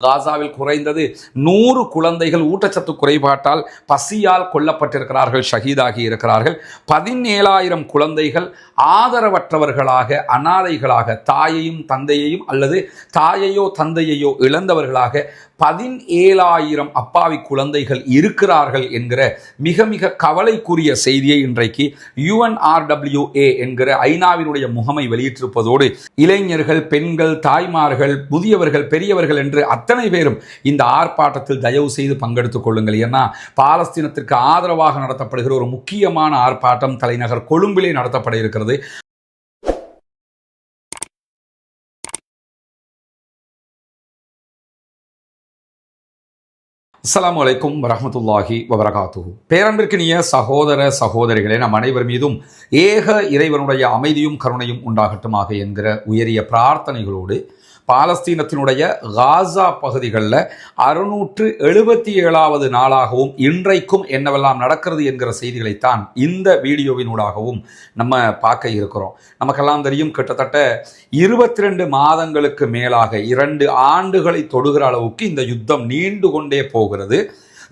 காசாவில் குறைந்தது நூறு குழந்தைகள் ஊட்டச்சத்து குறைபாட்டால் பசியால் கொல்லப்பட்டிருக்கிறார்கள் ஷஹீதாகி இருக்கிறார்கள். பதினேழாயிரம் குழந்தைகள் ஆதரவற்றவர்களாக அனாதைகளாக தாயையும் தந்தையையும் அல்லது தாயையோ தந்தையையோ இழந்தவர்களாக பதினேழாயிரம் அப்பாவி குழந்தைகள் இருக்கிறார்கள் என்கிற மிக மிக கவலைக்குரிய செய்தியை இன்றைக்கு யுஎன்ஆர்டபிள்யூஏ என்கிற ஐநாவினுடைய முகமை வெளியிட்டிருப்பதோடு இளைஞர்கள் பெண்கள் தாய்மார்கள் முதியவர்கள் பெரியவர்கள் என்று அத்தனை பேரும் இந்த ஆர்ப்பாட்டத்தில் தயவு செய்து பங்கெடுத்துக் கொள்ளுங்கள். ஏன்னா பாலஸ்தீனத்திற்கு ஆதரவாக நடத்தப்படுகிற ஒரு முக்கியமான ஆர்ப்பாட்டம் தலைநகர் கொழும்பிலே நடத்தப்பட இருக்கிறது அஸ்லாம் வலைக்கும் வரமத்துல்லாஹி வபரகாத்து பேரன்பிற்கினிய சகோதர சகோதரிகளே நம் அனைவர் மீதும் ஏக இறைவனுடைய அமைதியும் கருணையும் உண்டாகட்டுமாக என்கிற உயரிய பிரார்த்தனைகளோடு பாலஸ்தீனத்தினுடைய காசா பகுதிகளில் அறுநூற்று எழுபத்தி ஏழாவது நாளாகவும் இன்றைக்கும் என்னவெல்லாம் நடக்கிறது என்கிற செய்திகளைத்தான் இந்த வீடியோவினூடாகவும் நம்ம பார்க்க இருக்கிறோம். நமக்கெல்லாம் தெரியும் கிட்டத்தட்ட இருபத்தி ரெண்டு மாதங்களுக்கு மேலாக இரண்டு ஆண்டுகளை தொடுகிற அளவுக்கு இந்த யுத்தம் நீண்டு கொண்டே போகிறது.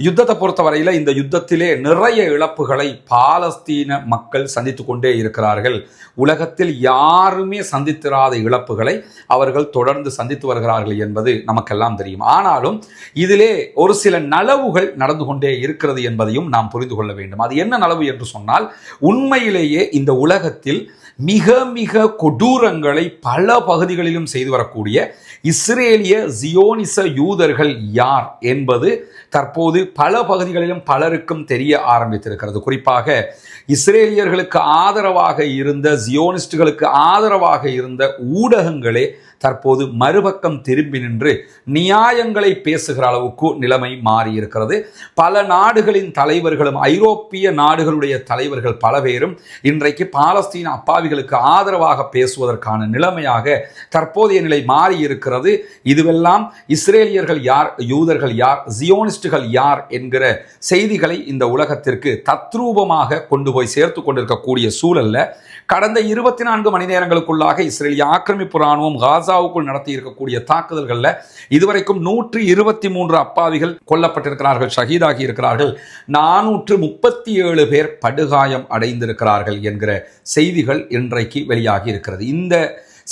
யுத்தத்தை பொறுத்தவரையில் இந்த யுத்தத்திலே நிறைய இழப்புகளை பாலஸ்தீன மக்கள் சந்தித்து கொண்டே இருக்கிறார்கள். உலகத்தில் யாருமே சந்தித்திராத இழப்புகளை அவர்கள் தொடர்ந்து சந்தித்து வருகிறார்கள் என்பது நமக்கெல்லாம் தெரியும். ஆனாலும் இதிலே ஒரு சில நலவுகள் நடந்து கொண்டே இருக்கிறது என்பதையும் நாம் புரிந்து கொள்ள வேண்டும். அது என்ன நலவு என்று சொன்னால் உண்மையிலேயே இந்த உலகத்தில் மிக மிக கொடூரங்களை பல பகுதிகளிலும் செய்து வரக்கூடிய இஸ்ரேலிய ஜியோனிச யூதர்கள் யார் என்பது தற்போது பல பகுதிகளிலும் பலருக்கும் தெரிய ஆரம்பித்திருக்கிறது. குறிப்பாக இஸ்ரேலியர்களுக்கு ஆதரவாக இருந்த ஜியோனிஸ்டுகளுக்கு ஆதரவாக இருந்த ஊடகங்களே தற்போது மறுபக்கம் திரும்பி நின்று நியாயங்களை பேசுகிற அளவுக்கு நிலைமை மாறியிருக்கிறது. பல நாடுகளின் தலைவர்களும் ஐரோப்பிய நாடுகளுடைய தலைவர்கள் பல பேரும் இன்றைக்கு பாலஸ்தீன அப்பாவிகளுக்கு ஆதரவாக பேசுவதற்கான நிலைமையாக தற்போதைய நிலை மாறியிருக்கிறது. இதுவெல்லாம் இஸ்ரேலியர்கள் யார் யூதர்கள் யார் ஜியோனிஸ்டுகள் யார் என்கிற செய்திகளை இந்த உலகத்திற்கு தத்ரூபமாக கொண்டு போய் சேர்த்து கொண்டிருக்கக்கூடிய சூழல்ல கடந்த இருபத்தி நான்கு மணி நேரங்களுக்குள்ளாக இஸ்ரேலிய ஆக்கிரமிப்பு ராணுவம் காசாவுக்குள் நடத்தி இருக்கக்கூடிய தாக்குதல்களில் இதுவரைக்கும் நூற்றி இருபத்தி மூன்று அப்பாவிகள் கொல்லப்பட்டிருக்கிறார்கள் ஷஹீதாகி இருக்கிறார்கள். நானூற்று முப்பத்தி ஏழு பேர் படுகாயம் அடைந்திருக்கிறார்கள் என்கிற செய்திகள் இன்றைக்கு வெளியாகி இருக்கிறது. இந்த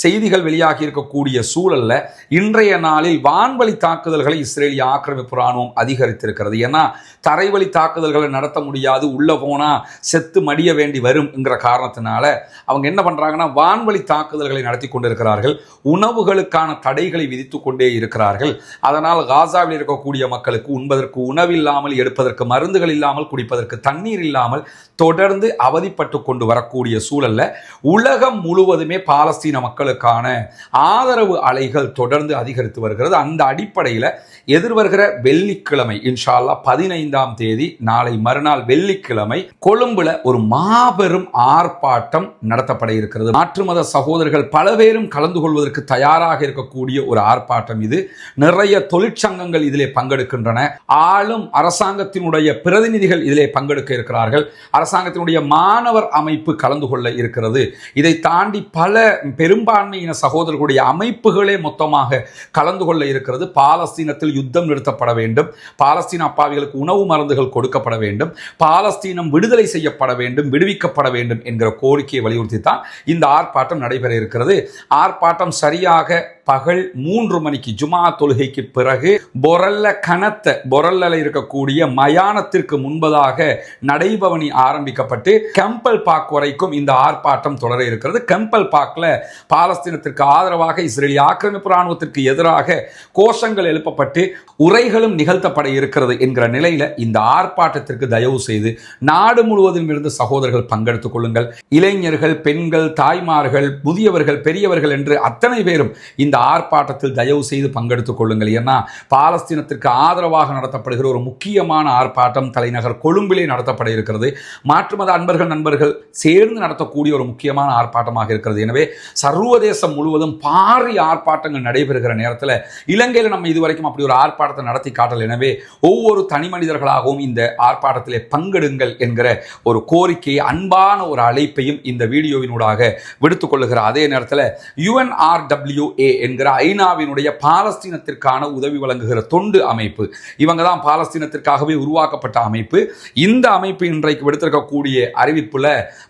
செய்திகள் வெளியாகி இருக்கக்கூடிய சூழல்ல இன்றைய நாளில் வான்வழி தாக்குதல்களை இஸ்ரேலிய ஆக்கிரமிப்பு ராணுவம் அதிகரித்திருக்கிறது. ஏன்னா தரைவழி தாக்குதல்களை நடத்த முடியாது உள்ள போனா செத்து மடிய வேண்டி வரும்ங்கிற காரணத்தினால அவங்க என்ன பண்றாங்கன்னா வான்வழி தாக்குதல்களை நடத்தி கொண்டிருக்கிறார்கள். உணவுகளுக்கான தடைகளை விதித்து கொண்டே இருக்கிறார்கள். அதனால் காசாவில் இருக்கக்கூடிய மக்களுக்கு உண்பதற்கு உணவில்லாமல் எடுப்பதற்கு மருந்துகள் இல்லாமல் குடிப்பதற்கு தண்ணீர் இல்லாமல் தொடர்ந்து அவதிப்பட்டு கொண்டு வரக்கூடிய சூழல்ல உலகம் முழுவதுமே பாலஸ்தீன மக்களுக்கான ஆதரவு அலைகள் தொடர்ந்து அதிகரித்து வருகிறது. அந்த அடிப்படையில் எதிர்வருகிற வெள்ளிக்கிழமை இன்ஷால்லா பதினைந்தாம் தேதி நாளை மறுநாள் வெள்ளிக்கிழமை கொழும்புல ஒரு மாபெரும் ஆர்ப்பாட்டம் நடத்தப்பட இருக்கிறது. மாற்று மத சகோதரர்கள் பல பேரும் கலந்து கொள்வதற்கு தயாராக இருக்கக்கூடிய ஒரு ஆர்ப்பாட்டம் இது. நிறைய தொழிற்சங்கங்கள் இதிலே பங்கெடுக்கின்றன. ஆளும் அரசாங்கத்தினுடைய பிரதிநிதிகள் இதிலே பங்கெடுக்க இருக்கிறார்கள். அரசாங்கத்தினுடைய மாணவர் அமைப்பு கலந்து கொள்ள இருக்கிறது. இதை தாண்டி பல பெரும்பாலும் பெரும்பான்மையின சகோதரர்களுடைய அமைப்புகளே மொத்தமாக கலந்து கொள்ள இருக்கிறது. பாலஸ்தீனத்தில் யுத்தம் நிறுத்தப்பட வேண்டும். பாலஸ்தீன அப்பாவிகளுக்கு உணவு மருந்துகள் கொடுக்கப்பட வேண்டும். பாலஸ்தீனம் விடுதலை செய்யப்பட வேண்டும் விடுவிக்கப்பட வேண்டும் என்கிற கோரிக்கையை வலியுறுத்தி தான் இந்த ஆர்ப்பாட்டம் நடைபெற இருக்கிறது. ஆர்ப்பாட்டம் சரியாக பகல் மூன்று மணிக்கு ஜுமா தொழுகைக்கு பிறகு பொரல்ல கனத்த பொரல்ல இருக்கக்கூடிய மயானத்திற்கு முன்பதாக நடைபவனி ஆரம்பிக்கப்பட்டு கெம்பல் பாக் வரைக்கும் இந்த ஆர்ப்பாட்டம் தொடர இருக்கிறது. கெம்பல் பாக்ல பாலஸ்தீனத்திற்கு ஆதரவாக இஸ்ரேலிய ஆக்கிரமிப்பு ராணுவத்திற்கு எதிராக கோஷங்கள் எழுப்பப்பட்டு உரைகளும் நிகழ்த்தப்பட இருக்கிறது என்கிற நிலையில இந்த ஆர்ப்பாட்டத்திற்கு தயவு செய்து நாடு முழுவதும் இருந்து சகோதரர்கள் பங்கெடுத்துக் கொள்ளுங்கள். இளைஞர்கள் பெண்கள் தாய்மார்கள் முதியவர்கள் பெரியவர்கள் என்று அத்தனை பேரும் இந்த ஆர்ப்பாட்டத்தில் தயவு செய்து பங்கெடுத்துக் கொள்ளுங்கள். ஏன்னா பாலஸ்தீனத்திற்கு ஆதரவாக நடத்தப்படுகிற ஒரு முக்கியமான ஆர்ப்பாட்டம் தலைநகர் கொழும்பிலே நடத்தப்பட இருக்கிறது. மாற்று மத அன்பர்கள் நண்பர்கள் சேர்ந்து நடத்தக்கூடிய ஒரு முக்கியமான ஆர்ப்பாட்டமாக இருக்கிறது. எனவே சர்வதேசம் முழுவதும் பாரிய ஆர்ப்பாட்டங்கள் நடைபெறுகிற நேரத்தில் இலங்கையில் நம்ம இதுவரைக்கும் அப்படி ஒரு ஆர்ப்பாட்டத்தை நடத்தி காட்டல். எனவே ஒவ்வொரு தனி மனிதர்களாகவும் இந்த ஆர்ப்பாட்டத்திலே பங்கெடுங்கள் என்கிற ஒரு கோரிக்கையை அன்பான ஒரு அழைப்பையும் இந்த வீடியோவினூடாக விடுத்துக் கொள்ளுகிற அதே நேரத்தில் யுஎன்ஆர்டபிள்யூஏ என்கிற ஐநாவினுடைய பாலஸ்தீனத்திற்கான உதவி வழங்குகிற தொண்டு அமைப்பு. இவங்க தான் பாலஸ்தீனத்திற்காகவே உருவாக்கப்பட்ட அமைப்பு. இந்த அமைப்பு இன்றைக்கு விடுத்திருக்கக்கூடிய அறிவிப்புல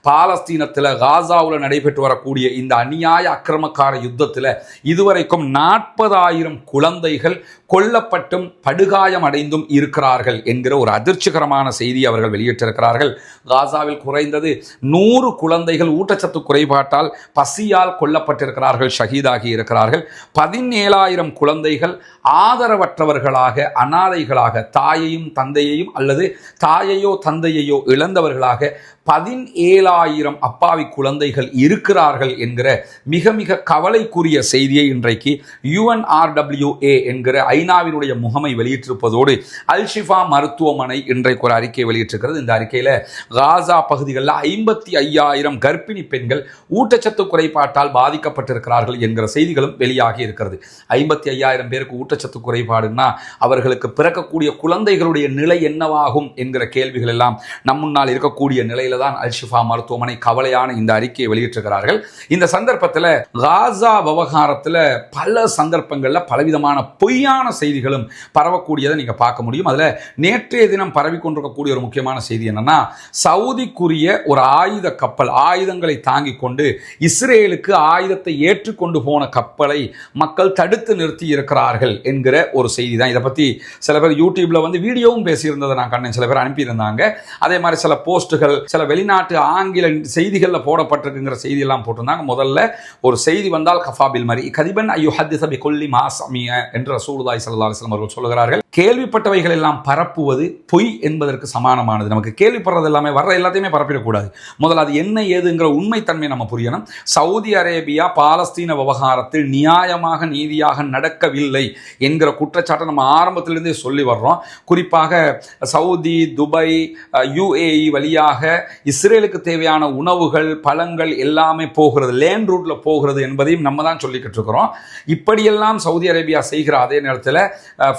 பாலஸ்தீனத்தில் காசாவில் நடைபெற்று வரக்கூடிய இந்த அநியாய அக்கிரமக்கார யுத்தத்தில் இதுவரைக்கும் நாற்பதாயிரம் குழந்தைகள் கொல்லப்பட்டும் படுகாயம் அடைந்தும் இருக்கிறார்கள் என்கிற ஒரு அதிர்ச்சிகரமான செய்தி அவர்கள் வெளியிட்டிருக்கிறார்கள். காசாவில் குறைந்தது நூறு குழந்தைகள் ஊட்டச்சத்து குறைபாட்டால் பசியால் கொல்லப்பட்டிருக்கிறார்கள் ஷஹீதாகி இருக்கிறார்கள். பதினேழாயிரம் குழந்தைகள் ஆதரவற்றவர்களாக அனாதைகளாக தாயையும் தந்தையையும் அல்லது தாயையோ தந்தையையோ இழந்தவர்களாக பதினேழாயிரம் அப்பாவி குழந்தைகள் இருக்கிறார்கள் என்கிற மிக மிக கவலைக்குரிய செய்தியை இன்றைக்கு யுஎன்ஆர்டபிள்யூஏ என்கிற ஐநாவினுடைய முகமை வெளியிட்டிருப்பதோடு அல்ஷிஃபா மருத்துவமனை இன்றைக்கு ஒரு அறிக்கை வெளியிட்டிருக்கிறது. இந்த அறிக்கையில் காசா பகுதிகளில் ஐம்பத்தி ஐயாயிரம் கர்ப்பிணி பெண்கள் ஊட்டச்சத்து குறைபாட்டால் பாதிக்கப்பட்டிருக்கிறார்கள் என்கிற செய்திகளும் வெளியாகி இருக்கிறது. ஐம்பத்தி ஐயாயிரம் பேருக்கு ஊட்டச்சத்து குறைபாடுன்னா அவர்களுக்கு பிறக்கக்கூடிய குழந்தைகளுடைய நிலை என்னவாகும் என்கிற கேள்விகள் எல்லாம் நம் முன்னால் இருக்கக்கூடிய நிலையில் தான் அல்ஷிஃபா மருத்துவமனை கவலையான இந்த அறிக்கையை வெளியிட்டிருக்கிறார்கள். இந்த சந்தர்ப்பத்தில் காசா விவகாரத்தில் பல சந்தர்ப்பங்களில் பலவிதமான பொய்யான செய்திகளும் பரவக்கூடியதை நீங்கள் பார்க்க முடியும். அதில் நேற்றைய தினம் பரவி கொண்டிருக்கக்கூடிய ஒரு முக்கியமான செய்தி என்னன்னா சவுதிக்குரிய ஒரு ஆயுத கப்பல் ஆயுதங்களை தாங்கி கொண்டு இஸ்ரேலுக்கு ஆயுதத்தை ஏற்றுக்கொண்டு போன கப்பலை மக்கள் தடுத்து நிறுத்தி இருக்கிறார்கள் என்கிற ஒரு செய்தி தான் இதை பற்றி சில பேர் யூடியூப்ல வந்து வீடியோவும் பேசியிருந்ததை நான் கண்ணேன் சில பேர் அனுப்பியிருந்தாங்க. அதே மாதிரி சில போஸ்ட்டுகள் சில வெளிநாட்டு ஆங்கில செய்திகளில் போடப்பட்டிருக்குங்கிற செய்தியெல்லாம் போட்டிருந்தாங்க. முதல்ல ஒரு செய்தி வந்தால் கஃபாபில் மாதிரி கதிபன் ஐயோ ஹத்தி சபி கொல்லி மாசமிய என்று ரசூலுல்லாய் சல்லா அலிஸ்லாம் அவர்கள் சொல்கிறார்கள் கேள்விப்பட்டவைகள் எல்லாம் பரப்புவது பொய் என்பதற்கு சமானமானது. நமக்கு கேள்விப்படுறது எல்லாமே வர்ற எல்லாத்தையுமே பரப்பிடக்கூடாது. முதல்ல அது என்ன ஏதுங்கிற உண்மைத்தன்மை நம்ம புரியணும். சவுதி அரேபியா பாலஸ்தீன விவகாரத்தில் நியாயமாக நீதியாக நடக்கவில்லை என்கிற குற்றச்சாட்டை நம்ம ஆரம்பத்திலிருந்தே சொல்லி வர்றோம். குறிப்பாக சவுதி துபாய் யுஏஇ வழியாக இஸ்ரேலுக்கு தேவையான உணவுகள் பழங்கள் எல்லாமே போகிறது லேண்ட் ரூட்டில் போகிறது என்பதையும் நம்ம தான் சொல்லிக்கிட்டு இருக்கிறோம். இப்படியெல்லாம் சவுதி அரேபியா செய்கிற அதே நேரத்தில்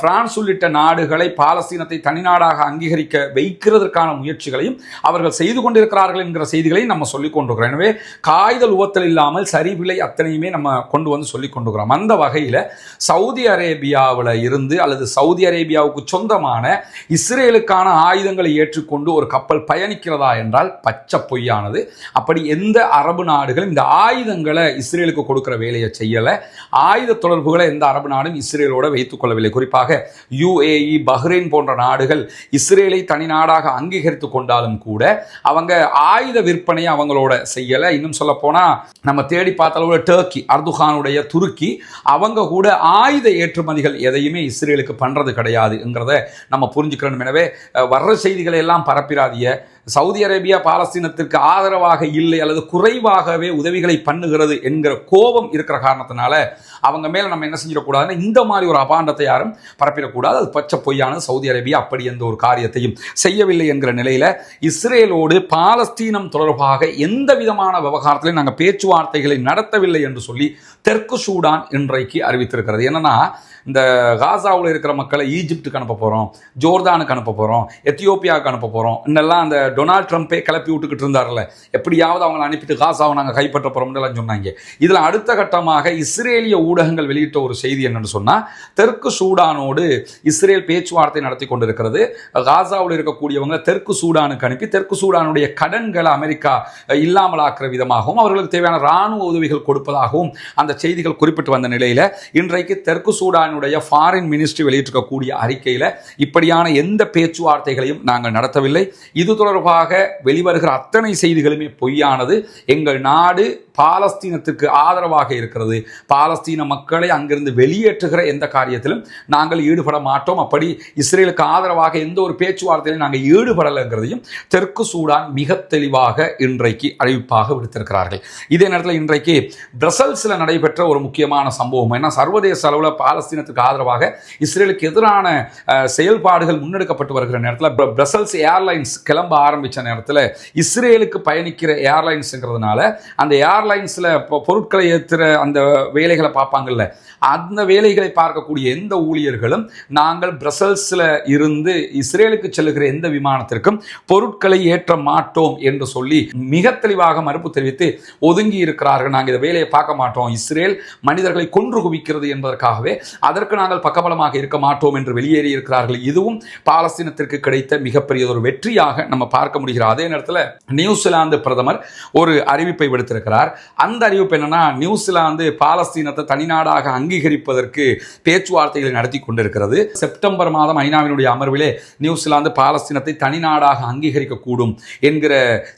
பிரான்ஸ் உள்ளிட்ட நாடுகளை பாலஸ்தீனத்தை தனிநாடாக அங்கீகரிக்க வைக்கிறதற்கான முயற்சிகளையும் அவர்கள் செய்து கொண்டிருக்கிறார்கள் என்கிற செய்திகளையும் நம்ம சொல்லிக் கொண்டிருக்கிறோம். எனவே காய்தல் உவத்தல் இல்லாமல் சரிவிலை அத்தனையுமே நம்ம கொண்டு வந்து சொல்லிக் கொண்டிருக்கிறோம். அந்த வகையில் சவுதி அரேபியாவில் இருந்து அல்லது சவுதி அரேபியாவுக்கு சொந்தமான இஸ்ரேலுக்கான ஆயுதங்களை ஏற்றுக்கொண்டு ஒரு கப்பல் பயணிக்கிறதா என்றால் பச்சை பொய்யானது. அப்படி எந்த அரபு நாடுகளும் இந்த ஆயுதங்களை இஸ்ரேலுக்கு கொடுக்கிற வேலையை செய்யலை. ஆயுத தொடர்புகளை எந்த அரபு நாடும் இஸ்ரேலோட வைத்துக் கொள்ளவில்லை. குறிப்பாக யூ யுஏஇ பஹ்ரைன் போன்ற நாடுகள் இஸ்ரேலை தனி நாடாக அங்கீகரித்து கொண்டாலும் கூட அவங்க ஆயுத விற்பனையை அவங்களோட செய்யலை. இன்னும் சொல்ல போனால் நம்ம தேடி பார்த்த அளவில் டர்க்கி அர்துகானுடைய துருக்கி அவங்க கூட ஆயுத ஏற்றுமதிகள் எதையுமே இஸ்ரேலுக்கு பண்றது கிடையாதுங்கிறத நம்ம புரிஞ்சுக்கிறோம். எனவே வர்ற செய்திகளை எல்லாம் பரப்பிராதிய சவுதி அரேபியா பாலஸ்தீனத்திற்கு ஆதரவாக இல்லை அல்லது குறைவாகவே உதவிகளை பண்ணுகிறது என்கிற கோபம் இருக்கிற காரணத்தினால அவங்க மேலே நம்ம என்ன செஞ்சிடக்கூடாதுன்னா இந்த மாதிரி ஒரு அபாண்டத்தை யாரும் பரப்பிடக்கூடாது. அது பச்சை பொய்யானது. சவுதி அரேபியா அப்படி எந்த ஒரு காரியத்தையும் செய்யவில்லை என்கிற நிலையில் இஸ்ரேலோடு பாலஸ்தீனம் தொடர்பாக எந்த விதமான விவகாரத்திலையும் நாங்கள் பேச்சுவார்த்தைகளை நடத்தவில்லை என்று சொல்லி தெற்கு சூடான் இன்றைக்கு அறிவித்திருக்கிறது. என்னன்னா இந்த காசாவில் இருக்கிற மக்களை ஈஜிப்டுக்கு அனுப்ப போகிறோம் ஜோர்தானுக்கு அனுப்ப போகிறோம் எத்தியோப்பியாவுக்கு அனுப்ப போகிறோம் இன்னெல்லாம் அந்த டொனால்ட் ட்ரம்ப்பே கிளப்பி விட்டுக்கிட்டு இருந்தார்ல. எப்படியாவது அவங்களை அனுப்பிட்டு காசாவை நாங்கள் கைப்பற்ற போகிறோம்னு சொன்னாங்க. இதில் அடுத்த கட்டமாக இஸ்ரேலிய ஊடகங்கள் வெளியிட்ட ஒரு செய்தி என்னன்னு சொன்னால் தெற்கு சூடானோடு இஸ்ரேல் பேச்சுவார்த்தை நடத்தி கொண்டிருக்கிறது. காசாவில் இருக்கக்கூடியவங்க தெற்கு சூடானுக்கு அனுப்பி தெற்கு சூடானுடைய கடன்களை அமெரிக்கா இல்லாமலாக்குற விதமாகவும் அவர்களுக்கு தேவையான இராணுவ உதவிகள் கொடுப்பதாகவும் அந்த செய்திகள் குறிப்பிட்டு வந்த நிலையில் இன்றைக்கு தெற்கு சூடானுடைய ஃபாரின் மினிஸ்ட்ரி வெளியிட்டிருக்கக்கூடிய அறிக்கையில் இப்படியான எந்த பேச்சுவார்த்தைகளையும் நாங்கள் நடத்தவில்லை. இது தொடர்பாக வெளிவருகிற அத்தனை செய்திகளுமே பொய்யானது. எங்கள் நாடு பாலஸ்தீனத்துக்கு ஆதரவாக இருக்கிறது. பாலஸ்தீன மக்களை அங்கிருந்து வெளியேற்றுகிற எந்த காரியத்திலும் நாங்கள் ஈடுபட மாட்டோம். அப்படி இஸ்ரேலுக்கு ஆதரவாக எந்த ஒரு பேச்சுவார்த்தையிலும் நாங்கள் ஈடுபடலைங்கிறதையும் தெற்கு சூடான் மிக தெளிவாக இன்றைக்கு அறிவிப்பாக விடுத்திருக்கிறார்கள். இதே நேரத்தில் இன்றைக்கு பிரசல்ஸில் நடைபெற்ற ஒரு முக்கியமான சம்பவம். ஏன்னா சர்வதேச அளவில் பாலஸ்தீனத்துக்கு ஆதரவாக இஸ்ரேலுக்கு எதிரான செயல்பாடுகள் முன்னெடுக்கப்பட்டு வருகிற நேரத்தில் பிரசல்ஸ் ஏர்லைன்ஸ் கிளம்ப ஆரம்பித்த நேரத்தில் இஸ்ரேலுக்கு பயணிக்கிற ஏர்லைன்ஸுங்கிறதுனால அந்த ஏர்லைன்ஸில் பொருட்களை ஏற்றுற அந்த வேலைகளை பார்ப்பாங்கல்ல அந்த வேலைகளை பார்க்கக்கூடிய எந்த ஊழியர்களும் நாங்கள் பிரசல்ஸில் இருந்து இஸ்ரேலுக்கு செல்லுகிற எந்த விமானத்திற்கும் பொருட்களை ஏற்ற மாட்டோம் என்று சொல்லி மிக தெளிவாக மறுப்பு தெரிவித்து ஒதுங்கி இருக்கிறார்கள். நாங்கள் இந்த வேலையை பார்க்க மாட்டோம். இஸ்ரேல் மனிதர்களை கொன்று குவிக்கிறது என்பதற்காகவே அதற்கு நாங்கள் பக்கபலமாக இருக்க மாட்டோம் என்று வெளியேறி இருக்கிறார்கள். இதுவும் பாலஸ்தீனத்திற்கு கிடைத்த மிகப்பெரிய ஒரு வெற்றியாக நம்ம பார்க்க முடிகிறது அதே நேரத்தில் நியூசிலாந்து பிரதமர் ஒரு அறிவிப்பை விடுத்திருக்கிறார். அந்த அறிவிப்பு என்னன்னா நியூசிலாந்து பாலஸ்தீனத்தை தனிநாடாக அங்கீகரிப்பதற்கு பேச்சுவார்த்தைகளை நடத்தி கொண்டிருக்கிறது. செப்டம்பர் மாதம் ஐநாவினுடைய அமர்விலே நியூசிலாந்து பாலஸ்தீனத்தை தனிநாடாக அங்கீகரிக்கக்கூடும் என்கிற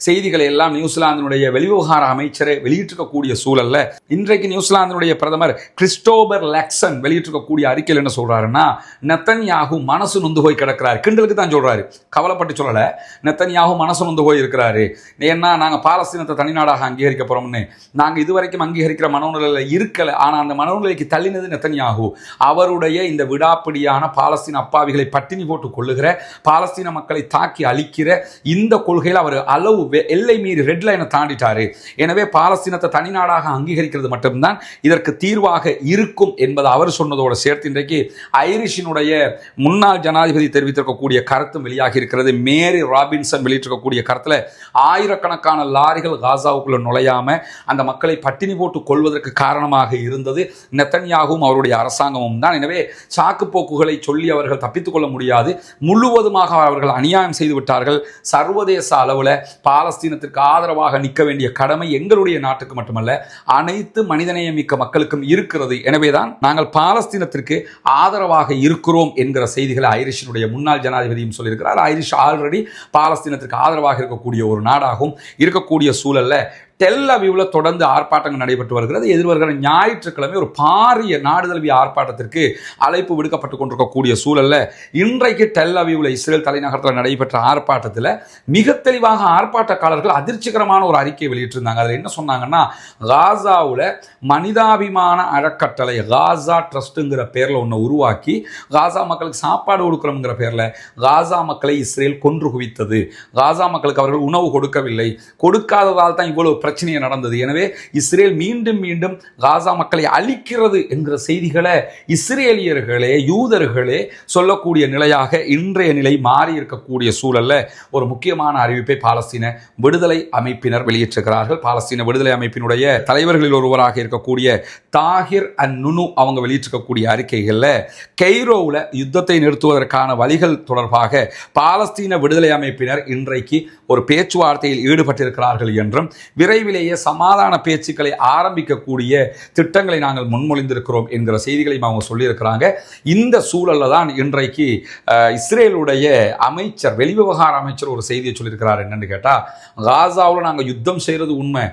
செய்திகளை எல்லாம் நியூசிலாந்தினுடைய வெளிவிவகார அமைச்சரை வெளியிட்டிருக்கக்கூடிய சூழல்ல இன்றைக்கு நியூசிலாந்தினுடைய பிரதமர் கிறிஸ்டோபர் லெக்சன் வெளியிட்டிருக்கக்கூடிய அறிக்கையில் என்ன சொல்றாருன்னா நெத்தன்யாகு மனசு நொந்து போய் கிடக்கிறார். கிண்டலுக்கு தான் சொல்றாரு. கவலைப்பட்டு சொல்லலை. நெத்தன் நெத்தன்யாகு மனசு வந்து போய் இருக்கிறாரு ஏன்னா நாங்கள் பாலஸ்தீனத்தை தனிநாடாக அங்கீகரிக்க போறோம்னு. நாங்கள் இதுவரைக்கும் அங்கீகரிக்கிற மனோநிலையில இருக்கலை. ஆனால் அந்த மனோநிலைக்கு தள்ளினது நெத்தனியாகு அவருடைய இந்த விடாப்பிடியான பாலஸ்தீன அப்பாவிகளை பட்டினி போட்டு கொள்ளுகிற பாலஸ்தீன மக்களை தாக்கி அழிக்கிற இந்த கொள்கையில் அவர் அளவு எல்லை மீறி ரெட் லைனை தாண்டிட்டாரு. எனவே பாலஸ்தீனத்தை தனிநாடாக அங்கீகரிக்கிறது மட்டும்தான் இதற்கு தீர்வாக இருக்கும் என்பதை அவர் சொன்னதோடு சேர்த்து இன்றைக்கு ஐரிஷினுடைய முன்னாள் ஜனாதிபதி தெரிவித்திருக்கக்கூடிய கருத்தும் வெளியாகி இருக்கிறது. மேரி ராபின்சன் வெளியிட்டிருக்கக்கூடிய கருத்தில் ஆயிரக்கணக்கான லாரிகள் காசாவுக்குள்ளே நுழையாம அந்த மக்களை பட்டினி போட்டு கொள்வதற்கு காரணமாக இருந்தது. நெத்தன்யாகவும் அவருடைய அரசாங்கமும் தான். எனவே சாக்கு போக்குகளை சொல்லி அவர்கள் தப்பித்துக் கொள்ள முடியாது. முழுவதுமாக அவர்கள் அநியாயம் செய்து விட்டார்கள். சர்வதேச அளவில் பாலஸ்தீனத்திற்கு ஆதரவாக நிற்க வேண்டிய கடமை எங்களுடைய நாட்டுக்கு மட்டுமல்ல அனைத்து மனிதநேயமிக்க மக்களுக்கும் இருக்கிறது. எனவே தான் நாங்கள் பாலஸ்தீனத்திற்கு ஆதரவாக இருக்கிறோம் என்கிற செய்திகளை ஐரிஷினுடைய முன்னாள் ஜனாதிபதியும் சொல்லியிருக்கிறார். ஐரிஷ் ஆல்ரெடி பாலஸ்தீனத்திற்கு ஆதரவாக இருக்கக்கூடிய ஒரு நாடாகவும் இருக்கக்கூடிய சூழல்ல டெல் அவிவில் தொடர்ந்து ஆர்ப்பாட்டங்கள் நடைபெற்று வருகிறது. எதிர்வருகிற ஞாயிற்றுக்கிழமை ஒரு பாரிய நாடுதழுவிய ஆர்ப்பாட்டத்திற்கு அழைப்பு விடுக்கப்பட்டு கொண்டிருக்கக்கூடிய சூழல்ல இன்றைக்கு டெல் அவிவில் இஸ்ரேல் தலைநகரத்தில் நடைபெற்ற ஆர்ப்பாட்டத்தில் மிக தெளிவாக ஆர்ப்பாட்டக்காரர்கள் அதிர்ச்சிகரமான ஒரு அறிக்கையை வெளியிட்டிருந்தாங்க. அதில் என்ன சொன்னாங்கன்னா காசாவில் மனிதாபிமான அறக்கட்டளை காசா ட்ரஸ்ட்டுங்கிற பேரில் ஒன்று உருவாக்கி காசா மக்களுக்கு சாப்பாடு கொடுக்குறோங்கிற பேரில் காசா மக்களை இஸ்ரேல் கொன்று குவித்தது. காசா மக்களுக்கு அவர்கள் உணவு கொடுக்கவில்லை. கொடுக்காததால் தான் இவ்வளவு பிரச்சனை நடந்தது. எனவே இஸ்ரேல் மீண்டும் மீண்டும் காசா மக்களை அழிக்கிறது என்கிற செய்திகளை இஸ்ரேலியர்களே யூதர்களே சொல்லக்கூடிய நிலையாக இன்றைய நிலை மாறி இருக்கக்கூடிய சூழலில் ஒரு முக்கியமான அறிவிப்பை பாலஸ்தீன விடுதலை அமைப்பினர் வெளியிட்டிருக்கிறார்கள். பாலஸ்தீன விடுதலை அமைப்பினுடைய தலைவர்களில் ஒருவராக இருக்கக்கூடிய தாகிர் அன் நுனு அவங்க வெளியிட்டிருக்கக்கூடிய அறிக்கைகளில் கெய்ரோவில் யுத்தத்தை நிறுத்துவதற்கான வழிகள் தொடர்பாக பாலஸ்தீன விடுதலை அமைப்பினர் இன்றைக்கு ஒரு பேச்சுவார்த்தையில் ஈடுபட்டிருக்கிறார்கள் என்றும் விரை விரைவிலேயே சமாதான பேச்சுக்களை ஆரம்பிக்கக்கூடிய திட்டங்களை நாங்கள் முன்மொழிந்திருக்கிறோம் என்கிற செய்திகளையும் அவங்க சொல்லியிருக்கிறாங்க. இந்த சூழலில் தான் இன்றைக்கு இஸ்ரேலுடைய அமைச்சர் வெளிவிவகார அமைச்சர் ஒரு செய்தியை சொல்லியிருக்கிறார். என்னன்னு கேட்டால் காசாவில் நாங்கள் யுத்தம் செய்கிறது உண்மை.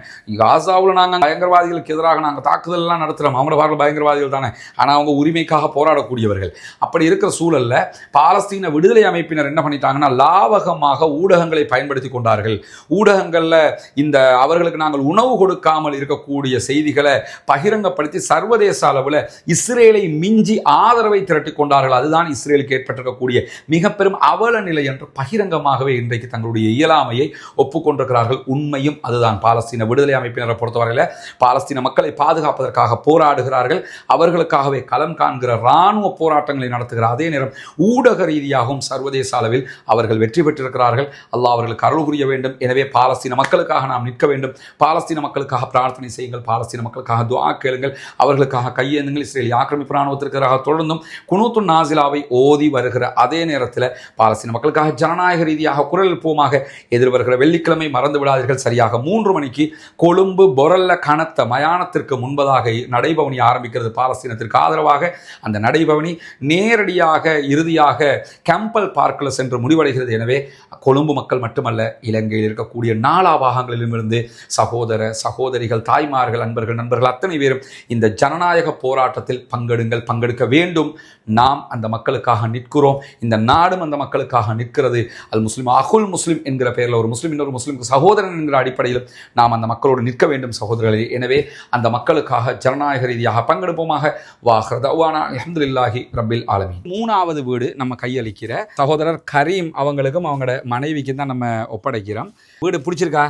காசாவில் நாங்கள் பயங்கரவாதிகளுக்கு எதிராக நாங்கள் தாக்குதலெல்லாம் நடத்துகிறோம் அவங்கள பாருங்கள் பயங்கரவாதிகள் தானே. ஆனால் அவங்க உரிமைக்காக போராடக்கூடியவர்கள். அப்படி இருக்கிற சூழல்ல பாலஸ்தீன விடுதலை அமைப்பினர் என்ன பண்ணிட்டாங்கன்னா லாவகமாக ஊடகங்களை பயன்படுத்தி கொண்டார்கள். ஊடகங்களில் இந்த அவர்களுக்கு நாங்கள் உணவு கொடுக்காமல் இருக்கக்கூடிய செய்திகளை பகிரங்கப்படுத்தி சர்வதேச அளவில் இஸ்ரேலை மிஞ்சி ஆதரவை திரட்டி கொண்டார்கள். அதுதான் இஸ்ரேலுக்கு ஏற்பட்டிருக்கக்கூடிய மிக பெரும் அவல நிலை என்று பகிரங்கமாகவே இன்றைக்கு தங்களுடைய இயலாமையை ஒப்புக்கொண்டிருக்கிறார்கள். உண்மையும் அதுதான். பாலஸ்தீன விடுதலை அமைப்பினரை பொறுத்தவரையில் பாலஸ்தீன மக்களை பாதுகாப்பதற்காக போராடுகிறார்கள். அவர்களுக்காகவே களம் காண்கிற இராணுவ போராட்டங்களை நடத்துகிற அதே நேரம் ஊடக ரீதியாகவும் சர்வதேச அளவில் அவர்கள் வெற்றி பெற்றிருக்கிறார்கள். அல்லாஹ் அவர்களுக்கு அருள் புரிய வேண்டும். எனவே பாலஸ்தீன மக்களுக்காக நாம் நிற்க வேண்டும். பாலஸ்தீன மக்களுக்காக பிரார்த்தனை செய்யுங்கள் பாலஸ்தீன மக்களுக்காக துவா கேளுங்கள் அவர்களுக்காக கையேந்துங்கள். இஸ்ரேல் ஆக்கிரமிப்பு ராணுவத்திற்காக தொடர்ந்தும் குனூத்து நாசிலாவை ஓதி வருகிற அதே நேரத்தில் பாலஸ்தீன மக்களுக்காக ஜனநாயக ரீதியாக குரல் எழுப்புவோமாக எதிர்வருகிற வெள்ளிக்கிழமை மறந்து விடாதீர்கள். சரியாக மூன்று மணிக்கு கொழும்பு பொரல்ல கனத்த மயானத்திற்கு முன்பதாக நடைபவனி ஆரம்பிக்கிறது பாலஸ்தீனத்திற்கு. ஆதரவாக அந்த நடைபவனி நேரடியாக இறுதியாக கேம்பல் பார்க்கில் சென்று முடிவடைகிறது. எனவே கொழும்பு மக்கள் மட்டுமல்ல இலங்கையில் இருக்கக்கூடிய நாலா பாகங்களிலும் இருந்து சகோதர சகோதரிகள் தாய்மார்கள் அன்பர்கள் நண்பர்கள் அத்தனை பேரும் இந்த ஜனநாயக போராட்டத்தில் பங்கெடுங்கள் பங்கெடுக்க வேண்டும். நாம் அந்த மக்களுக்காக நிற்கிறோம். இந்த நாடும் அந்த மக்களுக்காக நிற்கிறது. அல் முஸ்லீம் அகுல் முஸ்லிம் என்கிற பெயரில் ஒரு முஸ்லிம் இன்னொரு முஸ்லீம் சகோதரன் என்கிற அடிப்படையில் நாம் அந்த மக்களோடு நிற்க வேண்டும் சகோதரர்களே. எனவே அந்த மக்களுக்காக ஜனநாயக ரீதியாக பங்கெடுப்போமாக. வாஹ்ரதவானா அலமதுல்லாஹி ரபில் ஆலமி மூணாவது வீடு நம்ம கையளிக்கிற சகோதரர் கரீம் அவங்களுக்கும் அவங்களோட மனைவிக்கும் தான் நம்ம ஒப்படைக்கிறோம். வீடு பிடிச்சிருக்கா?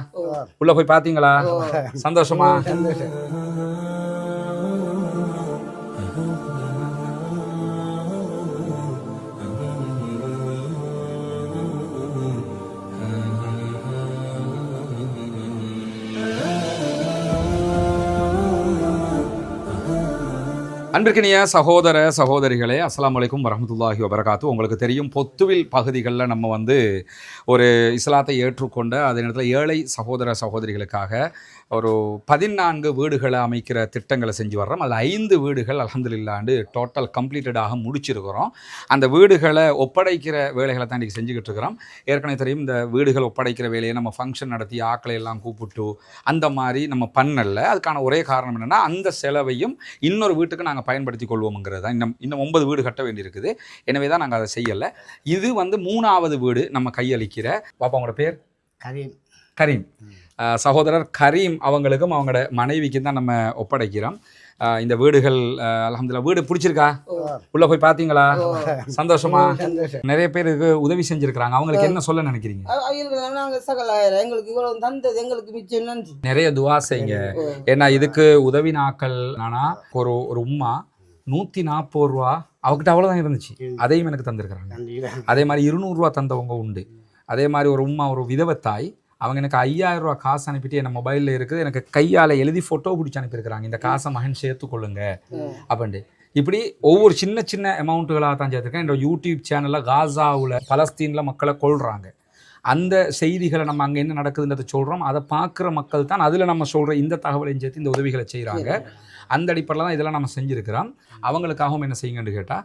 உள்ள போய் பார்த்தீங்களா சந்தோஷமா. அன்பிற்கினிய சகோதர சகோதரிகளே அஸ்லாம் வலைக்கும் வரமத்துல்லாஹி வபரகாத்து. உங்களுக்கு தெரியும் பொத்துவில் பகுதிகளில் நம்ம வந்து ஒரு இஸ்லாத்தை ஏற்றுக்கொண்ட அதே நேரத்தில் ஏழை சகோதர சகோதரிகளுக்காக ஒரு பதினான்கு வீடுகளை அமைக்கிற திட்டங்களை செஞ்சு வர்றோம். அதில் ஐந்து வீடுகள் அல்ஹம்துலில்லாண்டு டோட்டல் கம்ப்ளீட்டடாக முடிச்சிருக்கிறோம். அந்த வீடுகளை ஒப்படைக்கிற வேலைகளை தான் இன்றைக்கி செஞ்சுக்கிட்டு இருக்கிறோம். ஏற்கனவே தெரியும் இந்த வீடுகள் ஒப்படைக்கிற வேலையை நம்ம ஃபங்க்ஷன் நடத்தி ஆக்களை எல்லாம் கூப்பிட்டு அந்த மாதிரி நம்ம பண்ணல. அதுக்கான ஒரே காரணம் என்னென்னா அந்த செலவையும் இன்னொரு வீட்டுக்கு நாங்கள் பயன்படுத்தி கொள்வோம்ங்கிறது தான். இன்னும் இன்னும் ஒன்பது வீடு கட்ட வேண்டியிருக்குது. எனவே தான் நாங்கள் அதை செய்யலை. இது வந்து மூணாவது வீடு நம்ம கையளிக்கிற. பாப்பா உங்களோட பேர்? கரீம். கரீம். சகோதரர் கரீம் அவங்களுக்கும் அவங்களோட மனைவிக்கும் தான் நம்ம ஒப்படைக்கிறோம். இந்த வீடுகள் அலமதுல்லா வீடு பிடிச்சிருக்கா? உள்ள போய் பார்த்தீங்களா சந்தோஷமா? நிறைய பேருக்கு உதவி செஞ்சிருக்கிறாங்க. அவங்களுக்கு என்ன சொல்ல நினைக்கிறீங்க? எங்களுக்கு இவ்வளவு தந்தது எங்களுக்கு மிச்சம் நிறைய துவா செய்யுங்க. ஏன்னா இதுக்கு உதவி நாக்கள் ஆனா ஒரு ஒரு உம்மா நூற்றி நாற்பது ரூபா அவகிட்ட அவ்வளோதான் இருந்துச்சு. அதையும் எனக்கு தந்திருக்கிறாங்க. அதே மாதிரி இருநூறுவா தந்தவங்க உண்டு. அதே மாதிரி ஒரு உம்மா ஒரு விதவத்தாய் அவங்க எனக்கு ஐயாயிரம் ரூபா காசு அனுப்பிட்டு என் மொபைலில் இருக்குது. எனக்கு கையால் எழுதி ஃபோட்டோ பிடிச்சி அனுப்பியிருக்கிறாங்க. இந்த காசை மகன் சேர்த்துக்கொள்ளுங்க அப்படின்ட்டு. இப்படி ஒவ்வொரு சின்ன சின்ன அமௌண்ட்டுகளாக தான் சேர்த்துருக்கேன். என்னோட யூடியூப் சேனலில் காசாவில் பலஸ்தீனில் மக்களை கொள்றாங்க அந்த செய்திகளை நம்ம அங்கே என்ன நடக்குதுன்றதை சொல்கிறோம் அதை பார்க்குற மக்கள் தான் அதில் நம்ம சொல்கிற இந்த தகவலையும் சேர்த்து இந்த உதவிகளை செய்கிறாங்க அந்த அடிப்படையில் தான் இதெல்லாம் நம்ம செஞ்சுருக்கிறோம். அவங்களுக்காகவும் என்ன செய்யுங்கன்னு கேட்டால்